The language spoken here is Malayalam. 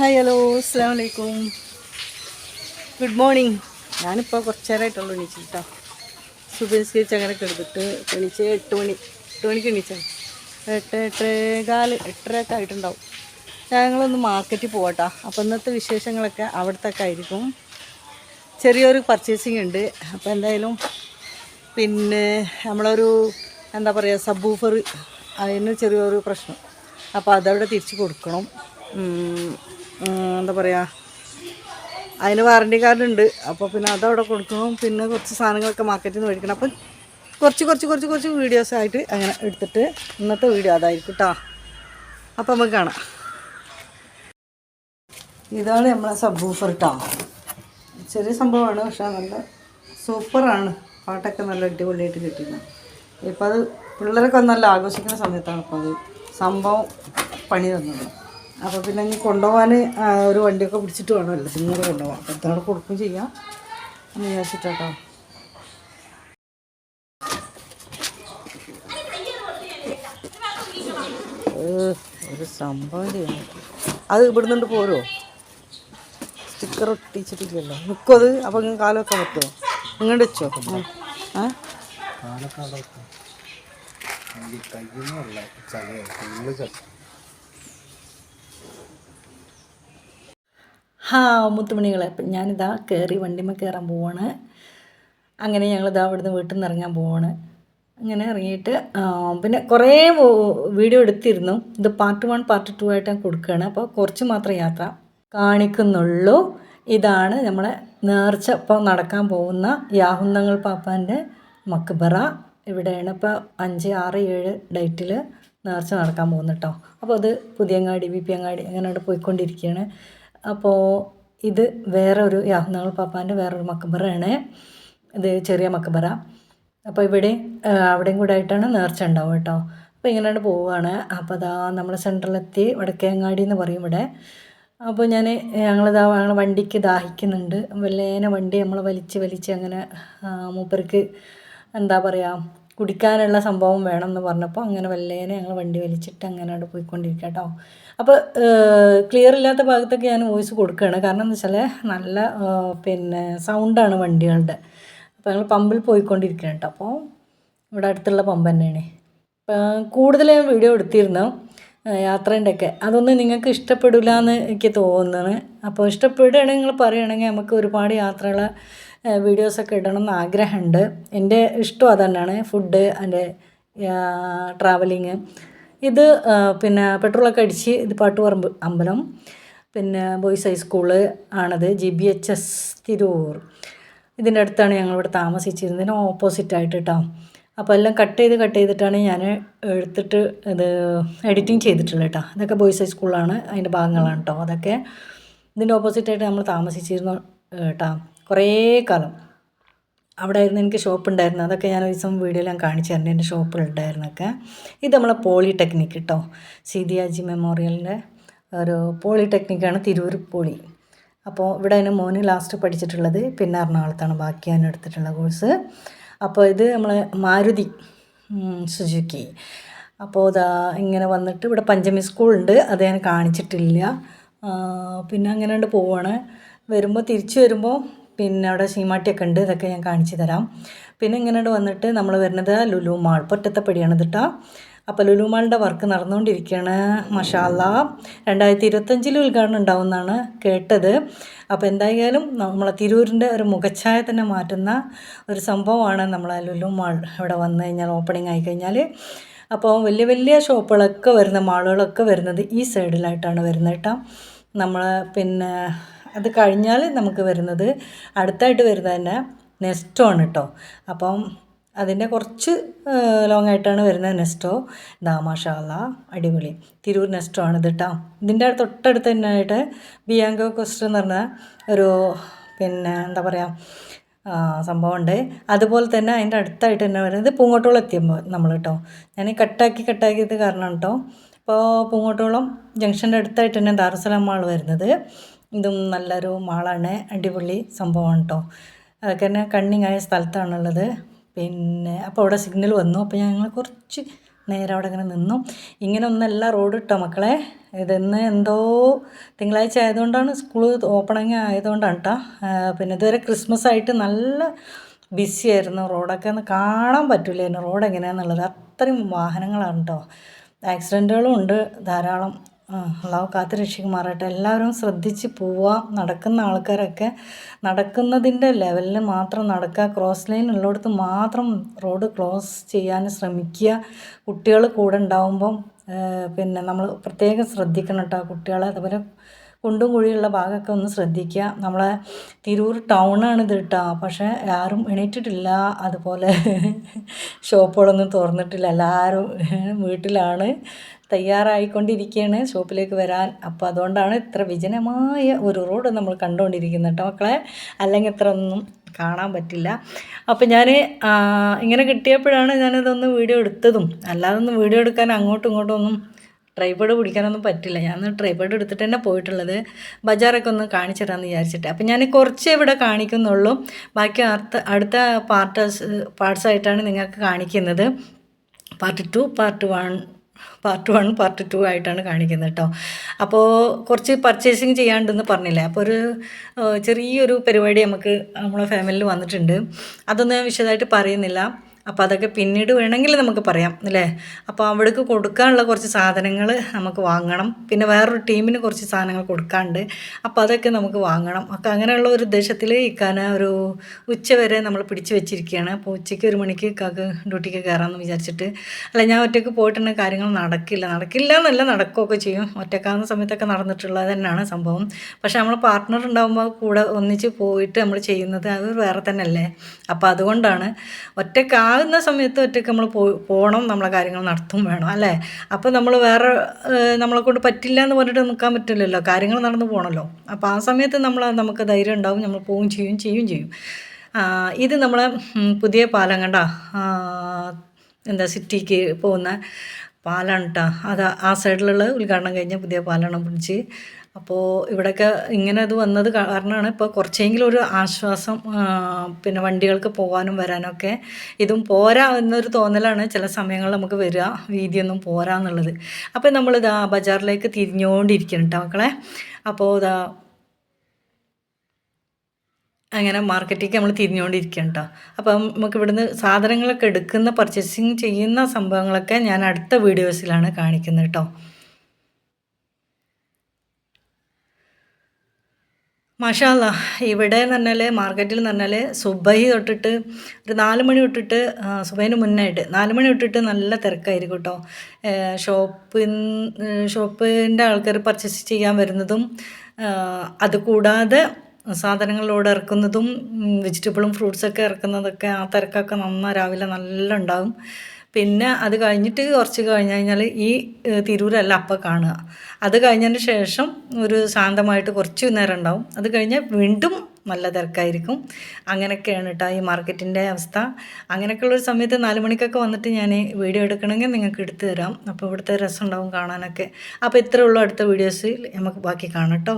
ഹായ് ഹലോ അസ്സാം വലൈക്കും ഗുഡ് മോർണിംഗ് ഞാനിപ്പോൾ കുറച്ച് നേരമായിട്ടുള്ളൂ എണീച്ചിട്ടോ സുബിസ്കരിച്ച് അങ്ങനെ കിടന്നിട്ട് എണീച്ച് എട്ട് മണി എട്ട് മണിക്ക് എണീച്ചാണ് എട്ട് എട്ടേ കാൽ എട്ടരയൊക്കെ ആയിട്ടുണ്ടാവും. ഞങ്ങളൊന്ന് മാർക്കറ്റിൽ പോകട്ടോ അപ്പോൾ ഇന്നത്തെ വിശേഷങ്ങളൊക്കെ അവിടത്തൊക്കെ ആയിരിക്കും. ചെറിയൊരു പർച്ചേസിങ് ഉണ്ട്. അപ്പോൾ എന്തായാലും പിന്നെ നമ്മളൊരു എന്താ പറയുക സബ്ബൂഫർ അതിന് ചെറിയൊരു പ്രശ്നം. അപ്പോൾ അതവിടെ തിരിച്ച് കൊടുക്കണം. എന്താ പറയുക അതിന് വാറണ്ടി കാർഡ് ഉണ്ട്. അപ്പോൾ പിന്നെ അതവിടെ കൊടുക്കും പിന്നെ കുറച്ച് സാധനങ്ങളൊക്കെ മാർക്കറ്റിൽ നിന്ന് മേടിക്കണം. അപ്പം കുറച്ച് കുറച്ച് കുറച്ച് കുറച്ച് വീഡിയോസ് ആയിട്ട് അങ്ങനെ എടുത്തിട്ട് ഇന്നത്തെ വീഡിയോ അതായിരിക്കും കേട്ടോ അപ്പം നമുക്ക് കാണാം. ഇതാണ് നമ്മളെ സബ്ബൂഫർ കേട്ടോ ചെറിയ സംഭവമാണ്. പക്ഷെ നല്ല സൂപ്പറാണ് പാട്ടൊക്കെ നല്ല അടിപൊളിയായിട്ട് കിട്ടിയിരുന്നു ഇപ്പം അത് പിള്ളേരൊക്കെ നല്ല ആഘോഷിക്കുന്ന സമയത്താണ് ഇപ്പോൾ അത് സംഭവം പണി തന്നത്. അപ്പോൾ പിന്നെ ഇനി കൊണ്ടുപോകാൻ ഒരു വണ്ടിയൊക്കെ പിടിച്ചിട്ട് വേണമല്ലോ ഇങ്ങനെ കൊണ്ടുപോകാം അപ്പോൾ എത്ര കൊടുക്കും ചെയ്യാം എന്ന് വിചാരിച്ചിട്ടോ ഒരു സംഭവം ചെയ്യണം അത് ഇവിടുന്നുണ്ട് പോരോ? സ്റ്റിക്കർ ഒട്ടിച്ചിട്ടില്ലല്ലോ. നിൽക്കും അത്? അപ്പോൾ ഇങ്ങനെ കാലം വെക്കാൻ പറ്റുമോ ഇങ്ങോട്ട് വെച്ചോ. ആ? ഏ ഹാ മുത്തുമണികളെ. അപ്പം ഞാനിതാ കയറി വണ്ടിമ്മ കയറാൻ പോവാണ്. അങ്ങനെ ഞങ്ങളിതാ നിന്ന് വീട്ടിൽ നിന്ന് ഇറങ്ങാൻ പോവാണ്. അങ്ങനെ ഇറങ്ങിയിട്ട് പിന്നെ കുറേ വീഡിയോ എടുത്തിരുന്നു. ഇത് പാർട്ട് വൺ പാർട്ട് ടു ആയിട്ട് ഞാൻ കൊടുക്കുകയാണ് അപ്പോൾ കുറച്ച് മാത്രം യാത്ര കാണിക്കുന്നുള്ളൂ. ഇതാണ് നമ്മളെ നേർച്ച ഇപ്പോൾ നടക്കാൻ പോകുന്ന യാഹുന്നങ്ങൾ പാപ്പാന്റെ മക്ബറ. ഇവിടെയാണ് ഇപ്പോൾ അഞ്ച് ആറ് ഏഴ് ഡേറ്റിൽ നേർച്ച നടക്കാൻ പോകുന്നു കേട്ടോ അപ്പോൾ അത് പുതിയങ്ങാടി ബി പി അങ്ങാടി അങ്ങനെ അവിടെ പോയിക്കൊണ്ടിരിക്കുകയാണ് അപ്പോൾ ഇത് വേറെ ഒരു യാഹുന്നങ്ങൾ പാപ്പാന്റെ വേറൊരു മക്കബറയാണ് ഇത് ചെറിയ മക്കബറ അപ്പോൾ ഇവിടെ അവിടെയും കൂടെ ആയിട്ടാണ് നേർച്ച ഉണ്ടാവും കേട്ടോ. അപ്പോൾ ഇങ്ങനെയാണ് പോവുകയാണ്. അപ്പോൾ അതാ നമ്മൾ സെൻട്രലെത്തി വടക്കേങ്ങാടി എന്ന് പറയും ഇവിടെ. അപ്പോൾ ഞാൻ ഞങ്ങളിതാ ഞങ്ങൾ വണ്ടിക്ക് ദാഹിക്കുന്നുണ്ട്. വല്ലേനെ വണ്ടി നമ്മൾ വലിച്ച് വലിച്ച് അങ്ങനെ മൂപ്പർക്ക് എന്താ പറയുക കുടിക്കാനുള്ള സംഭവം വേണം എന്ന് പറഞ്ഞപ്പോൾ അങ്ങനെ വല്ലേനെ ഞങ്ങൾ വണ്ടി വലിച്ചിട്ട് അങ്ങനെ അവിടെ പോയിക്കൊണ്ടിരിക്കുക കേട്ടോ. അപ്പോൾ ക്ലിയർ ഇല്ലാത്ത ഭാഗത്തൊക്കെ ഞാൻ വോയിസ് കൊടുക്കുകയാണ്. കാരണം എന്താ വെച്ചാൽ നല്ല പിന്നെ സൗണ്ടാണ് വണ്ടികളുടെ. അപ്പോൾ ഞങ്ങൾ പമ്പിൽ പോയിക്കൊണ്ടിരിക്കുകയാണ് കേട്ടോ. അപ്പോൾ ഇവിടെ അടുത്തുള്ള പമ്പ് തന്നെയാണ്. കൂടുതൽ ഞാൻ വീഡിയോ എടുത്തിരുന്നു യാത്രേന്റെ ഒക്കെ അതൊന്നും നിങ്ങൾക്ക് ഇഷ്ടപ്പെടില്ല എന്ന് എനിക്ക് തോന്നുന്നത് അപ്പോൾ ഇഷ്ടപ്പെടുകയാണെങ്കിൽ നിങ്ങൾ പറയുകയാണെങ്കിൽ നമുക്ക് ഒരുപാട് യാത്രകൾ വീഡിയോസൊക്കെ ഇടണം എന്ന് ആഗ്രഹമുണ്ട്. എന്റെ ഇഷ്ടം അതന്നെയാണ്. ഫുഡ് എന്റെ ട്രാവലിങ്. ഇത് പിന്നെ പെട്രോളൊക്കെ അടിച്ച് ഇത് പാട്ടുപറമ്പ് അമ്പലം. പിന്നെ ബോയ്സ് ഹൈസ്കൂൾ ആണത്. G B H S Tirur. ഇതിന്റെ അടുത്താണ് ഞങ്ങളിവിടെ താമസിച്ചിരുന്നതിന് ഓപ്പോസിറ്റ് ആയിട്ട് കേട്ടോ അപ്പോൾ എല്ലാം കട്ട് ചെയ്ത് കട്ട് ചെയ്തിട്ടാണ് ഞാൻ എടുത്തിട്ട് ഇത് എഡിറ്റിംഗ് ചെയ്തിട്ടുള്ളത് കേട്ടോ. അതൊക്കെ ബോയ്സ് ഹൈസ്കൂളാണ് അതിന്റെ ഭാഗങ്ങളാണ് കേട്ടോ. അതൊക്കെ ഇതിന്റെ ഓപ്പോസിറ്റായിട്ട് നമ്മൾ താമസിച്ചിരുന്നു കേട്ടോ കുറേ കാലം. അവിടെ ആയിരുന്നു എനിക്ക് ഷോപ്പ് ഉണ്ടായിരുന്നു അതൊക്കെ ഞാൻ ഒരു ദിവസം വീഡിയോയിൽ ഞാൻ കാണിച്ചു തരുന്നുണ്ട്. എന്റെ ഷോപ്പിലുണ്ടായിരുന്നൊക്കെ ഇത് നമ്മളെ പോളിടെക്നിക്ക് കേട്ടോ സീതിയാജി മെമ്മോറിയലിന്റെ ഒരു പോളിടെക്നിക്കാണ് തിരൂർ പോളി. അപ്പോൾ ഇവിടെ അതിന് മോന് ലാസ്റ്റ് പഠിച്ചിട്ടുള്ളത് പിന്നെ എറണാകുളത്താണ്. ബാക്കി ഞാൻ എടുത്തിട്ടുള്ള കോഴ്സ്. അപ്പോൾ ഇത് നമ്മൾ മാരുതി സുജുക്കി അപ്പോൾ ഇതാ ഇങ്ങനെ വന്നിട്ട് ഇവിടെ പഞ്ചമി സ്കൂളുണ്ട്. അത് ഞാൻ കാണിച്ചിട്ടില്ല. പിന്നെ അങ്ങനെ പോവാണ്. വരുമ്പോൾ തിരിച്ചു വരുമ്പോൾ പിന്നെ അവിടെ ശീമാട്ടിയൊക്കെ ഉണ്ട് ഇതൊക്കെ ഞാൻ കാണിച്ചു തരാം. പിന്നെ ഇങ്ങനെ വന്നിട്ട് നമ്മൾ വരുന്നത് ലുലു മാൾ പൊറ്റത്തപ്പടിയാണ് ഇതിട്ടാ അപ്പോൾ ലുലു മാളിന്റെ വർക്ക് നടന്നുകൊണ്ടിരിക്കുകയാണ് മഷാല്ല. രണ്ടായിരത്തി ഇരുപത്തഞ്ചിൽ ഉദ്ഘാടനം ഉണ്ടാവുമെന്നാണ് കേട്ടത്. അപ്പോൾ എന്തായാലും നമ്മളെ തിരൂരിന്റെ ഒരു മുഖച്ഛായ തന്നെ മാറ്റുന്ന ഒരു സംഭവമാണ് നമ്മളെ ലുലു മാൾ ഇവിടെ വന്നു കഴിഞ്ഞാൽ ഓപ്പണിംഗ് ആയി കഴിഞ്ഞാൽ അപ്പോൾ വലിയ വലിയ ഷോപ്പുകളൊക്കെ വരുന്ന മാളുകളൊക്കെ വരുന്നത് ഈ സൈഡിലായിട്ടാണ് വരുന്നത് കേട്ടോ നമ്മൾ പിന്നെ അത് കഴിഞ്ഞാൽ നമുക്ക് വരുന്നത് അടുത്തായിട്ട് വരുന്നത് തന്നെ നെസ്റ്റോ ആണ് കേട്ടോ അപ്പം അതിന്റെ കുറച്ച് ലോങ് ആയിട്ടാണ് വരുന്നത് നെസ്റ്റോ. ദാ മാഷാല്ല അടിപൊളി. തിരൂർ നെസ്റ്റോ ആണ് ഇത് കേട്ടോ ഇതിന്റെ തൊട്ടടുത്ത് തന്നെ ആയിട്ട് ബിയാങ്കോ കൊസ്റ്റ് എന്ന് പറഞ്ഞ ഒരു പിന്നെ എന്താ പറയുക സംഭവം സംഭവമുണ്ട് അതുപോലെ തന്നെ അതിന്റെ അടുത്തായിട്ട് തന്നെ വരുന്നത് പൂങ്ങോട്ടോളം എത്തിയപ്പോൾ നമ്മൾ കേട്ടോ ഞാൻ കട്ടാക്കി കട്ടാക്കിയത് കാരണം കേട്ടോ അപ്പോൾ പൂങ്ങോട്ടോളം ജംഗ്ഷന്റെ അടുത്തായിട്ട് തന്നെ ദാറുസലാം വരുന്നത്. ഇതും നല്ലൊരു മാളാണ്. അടിപൊളി സംഭവമാണ് കേട്ടോ അതൊക്കെ തന്നെ കണ്ണിങ് ആയ സ്ഥലത്താണുള്ളത്. പിന്നെ അപ്പോൾ അവിടെ സിഗ്നൽ വന്നു. അപ്പോൾ ഞങ്ങൾ കുറച്ച് നേരം അവിടെ ഇങ്ങനെ നിന്നു. ഇങ്ങനെ ഒന്നല്ല റോഡ് ഇട്ടോ മക്കളെ? ഇതെന്ന് എന്തോ തിങ്കളാഴ്ച ആയതുകൊണ്ടാണ് സ്കൂൾ ഓപ്പണിങ് ആയതുകൊണ്ടാണ് കേട്ടോ പിന്നെ ഇതുവരെ ക്രിസ്മസ് ആയിട്ട് നല്ല ബിസി ആയിരുന്നു. റോഡൊക്കെ ഒന്ന് കാണാൻ പറ്റില്ലായിരുന്നു റോഡ് എങ്ങനെയാണെന്നുള്ളത് അത്രയും വാഹനങ്ങളാണ് കേട്ടോ ആക്സിഡന്റുകളും ഉണ്ട്. ധാരാളം അള്ളാഹു കാത്തു രക്ഷിക്കുമാറാട്ടെ എല്ലാവരും ശ്രദ്ധിച്ച് പോവുക നടക്കുന്ന ആൾക്കാരൊക്കെ നടക്കുന്നതിന്റെ ലെവലിൽ മാത്രം നടക്കുക. ക്രോസ് ലൈൻ ഉള്ളിടത്ത് മാത്രം റോഡ് ക്ലോസ് ചെയ്യാൻ ശ്രമിക്കുക. കുട്ടികൾ കൂടെ ഉണ്ടാവുമ്പം പിന്നെ നമ്മൾ പ്രത്യേകം ശ്രദ്ധിക്കണം കേട്ടോ കുട്ടികളെ. അതുപോലെ കുണ്ടും കുഴിയുള്ള ഭാഗമൊക്കെ ഒന്ന് ശ്രദ്ധിക്കുക. നമ്മളെ തിരൂർ ടൗണാണ് ഇത് കേട്ടോ പക്ഷേ ആരും എണീറ്റിട്ടില്ല. അതുപോലെ ഷോപ്പുകളൊന്നും തുറന്നിട്ടില്ല. എല്ലാവരും വീട്ടിലാണ്. തയ്യാറായിക്കൊണ്ടിരിക്കുകയാണ് ഷോപ്പിലേക്ക് വരാൻ. അപ്പോൾ അതുകൊണ്ടാണ് ഇത്ര വിജനമായ ഒരു റോഡ് നമ്മൾ കണ്ടുകൊണ്ടിരിക്കുന്നത് കേട്ടോ മക്കളെ. അല്ലെങ്കിൽ ഇത്ര ഒന്നും കാണാൻ പറ്റില്ല. അപ്പോൾ ഞാൻ ഇങ്ങനെ കിട്ടിയപ്പോഴാണ് ഞാനിതൊന്ന് വീഡിയോ എടുത്തതും. അല്ലാതൊന്നും വീഡിയോ എടുക്കാൻ അങ്ങോട്ടും ഇങ്ങോട്ടും ഒന്നും ട്രൈപോഡ് പിടിക്കാനൊന്നും പറ്റില്ല. ഞാൻ ട്രൈപോഡ് എടുത്തിട്ട് തന്നെ പോയിട്ടുള്ളത് ബജാറൊക്കെ ഒന്ന് കാണിച്ചു തരാമെന്ന് വിചാരിച്ചിട്ട്. അപ്പം ഞാൻ കുറച്ച് ഇവിടെ കാണിക്കുന്നുള്ളൂ. ബാക്കി അടുത്ത അടുത്ത പാർട്സ് പാർട്സായിട്ടാണ് നിങ്ങൾക്ക് കാണിക്കുന്നത്. Part two part one. Part one part two ആയിട്ടാണ് കാണിക്കുന്നത് കേട്ടോ. അപ്പോൾ കുറച്ച് പർച്ചേസിങ് ചെയ്യാണ്ടെന്ന് പറഞ്ഞില്ലേ? അപ്പോൾ ഒരു ചെറിയൊരു പരിപാടി നമുക്ക് നമ്മളെ ഫാമിലിയിൽ വന്നിട്ടുണ്ട്. അതൊന്നും ഞാൻ വിശദമായിട്ട് പറയുന്നില്ല. അപ്പോൾ അതൊക്കെ പിന്നീട് വേണമെങ്കിൽ നമുക്ക് പറയാം അല്ലേ? അപ്പോൾ അവിടേക്ക് കൊടുക്കാനുള്ള കുറച്ച് സാധനങ്ങൾ നമുക്ക് വാങ്ങണം. പിന്നെ വേറൊരു ടീമിന് കുറച്ച് സാധനങ്ങൾ കൊടുക്കാണ്ട് അപ്പോൾ അതൊക്കെ നമുക്ക് വാങ്ങണം. ഒക്കെ അങ്ങനെയുള്ള ഒരു ഉദ്ദേശത്തിൽ ഇക്കാന ഒരു ഉച്ച വരെ നമ്മൾ പിടിച്ചു വെച്ചിരിക്കുകയാണ്. അപ്പോൾ ഉച്ചയ്ക്ക് ഒരു മണിക്ക് കാക്ക് ഡ്യൂട്ടിക്ക് കയറാമെന്ന് വിചാരിച്ചിട്ട്. അല്ല ഞാൻ ഒറ്റയ്ക്ക് പോയിട്ടുണ്ടെങ്കിൽ കാര്യങ്ങൾ നടക്കില്ല. നടക്കില്ല എന്നല്ല നടക്കുകയൊക്കെ ചെയ്യും. ഒറ്റക്കാവുന്ന സമയത്തൊക്കെ നടന്നിട്ടുള്ളത് തന്നെയാണ് സംഭവം. പക്ഷേ നമ്മൾ പാർട്ട്ണർ ഉണ്ടാകുമ്പോൾ കൂടെ ഒന്നിച്ച് പോയിട്ട് നമ്മൾ ചെയ്യുന്നത് അത് വേറെ തന്നെ അല്ലേ അപ്പോൾ അതുകൊണ്ടാണ് ഒറ്റക്കാ ആകുന്ന സമയത്ത് ഒറ്റയ്ക്ക് നമ്മൾ പോകണം നമ്മളെ കാര്യങ്ങൾ നടത്തും വേണം അല്ലേ? അപ്പോൾ നമ്മൾ വേറെ നമ്മളെ കൊണ്ട് പറ്റില്ല എന്ന് പറഞ്ഞിട്ട് നിൽക്കാൻ പറ്റില്ലല്ലോ. കാര്യങ്ങൾ നടന്നു പോകണമല്ലോ അപ്പോൾ ആ സമയത്ത് നമ്മൾ നമുക്ക് ധൈര്യം ഉണ്ടാവും നമ്മൾ പോവും ചെയ്യും ചെയ്യും ചെയ്യും. ഇത് നമ്മളെ പുതിയ പാലം കണ്ട? എന്താ സിറ്റിക്ക് പോകുന്ന പാലാണ് കേട്ടോ അത് ആ സൈഡിലുള്ള ഉദ്ഘാടനം കഴിഞ്ഞ പുതിയ പാലാണ് പിടിച്ച് അപ്പോൾ ഇവിടെയൊക്കെ ഇങ്ങനെ അത് വന്നത് കാരണമാണ് ഇപ്പോൾ കുറച്ചെങ്കിലും ഒരു ആശ്വാസം പിന്നെ വണ്ടികൾക്ക് പോകാനും വരാനൊക്കെ ഇതും പോരാ എന്നൊരു തോന്നലാണ് ചില സമയങ്ങളിൽ നമുക്ക് വരിക വീതിയൊന്നും പോരാ എന്നുള്ളത്. അപ്പോൾ നമ്മളിതാ ബജാറിലേക്ക് തിരിഞ്ഞുകൊണ്ടിരിക്കണം കേട്ടോ മക്കളെ. അപ്പോൾ ഇതാ അങ്ങനെ മാർക്കറ്റിലേക്ക് നമ്മൾ തിരിഞ്ഞുകൊണ്ടിരിക്കുക കേട്ടോ അപ്പം നമുക്ക് ഇവിടുന്ന് സാധനങ്ങളൊക്കെ എടുക്കുന്ന പർച്ചേസിങ് ചെയ്യുന്ന സംഭവങ്ങളൊക്കെ ഞാൻ അടുത്ത വീഡിയോസിലാണ് കാണിക്കുന്നത് കേട്ടോ മാഷാല്ല ഇവിടെ എന്ന് പറഞ്ഞാൽ മാർക്കറ്റിൽ എന്ന് പറഞ്ഞാൽ സുബഹി തൊട്ടിട്ട് ഒരു നാല് മണി തൊട്ടിട്ട് സുബൈന് മുന്നായിട്ട് നാല് മണി തൊട്ടിട്ട് നല്ല തിരക്കായിരിക്കും കേട്ടോ. ഷോപ്പിൻ ഷോപ്പിന്റെ ആൾക്കാർ പർച്ചേസ് ചെയ്യാൻ വരുന്നതും അതുകൂടാതെ സാധനങ്ങളോട് ഇറക്കുന്നതും വെജിറ്റബിളും ഫ്രൂട്ട്സൊക്കെ ഇറക്കുന്നതൊക്കെ ആ തിരക്കൊക്കെ നന്നായി രാവിലെ നല്ല ഉണ്ടാകും പിന്നെ അത് കഴിഞ്ഞിട്ട് കുറച്ച് കഴിഞ്ഞ് കഴിഞ്ഞാൽ ഈ തിരൂരല്ല അപ്പം കാണുക. അത് കഴിഞ്ഞതിന് ശേഷം ഒരു ശാന്തമായിട്ട് കുറച്ച് നേരം ഉണ്ടാവും. അത് കഴിഞ്ഞാൽ വീണ്ടും നല്ല തിരക്കായിരിക്കും. അങ്ങനെയൊക്കെയാണ് കേട്ടോ ഈ മാർക്കറ്റിന്റെ അവസ്ഥ. അങ്ങനെയൊക്കെയുള്ളൊരു സമയത്ത് നാല് മണിക്കൊക്കെ വന്നിട്ട് ഞാൻ വീഡിയോ എടുക്കണമെങ്കിൽ നിങ്ങൾക്ക് എടുത്തു തരാം. അപ്പോൾ ഇവിടുത്തെ രസം ഉണ്ടാവും കാണാനൊക്കെ. അപ്പോൾ ഇത്രേ ഉള്ളൂ അടുത്ത വീഡിയോസിൽ നമുക്ക് ബാക്കി കാണാം കേട്ടോ